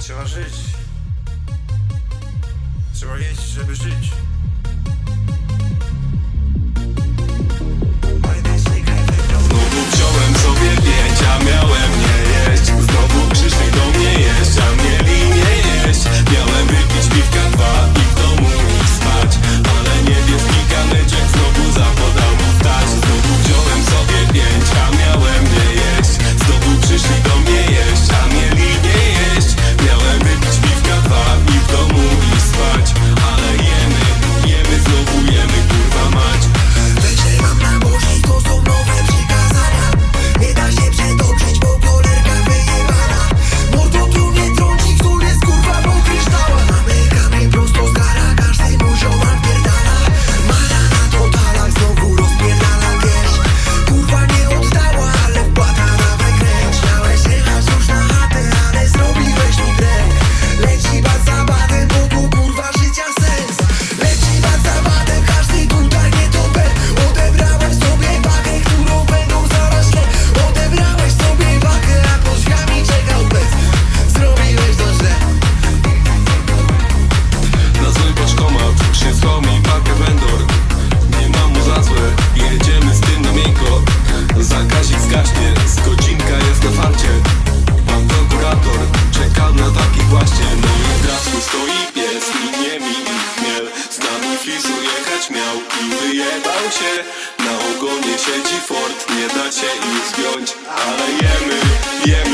Trzeba żyć. Trzeba jeść, żeby żyć. się. Na ogonie siedzi fort, nie da się im zgiąć. Ale jemy, jemy.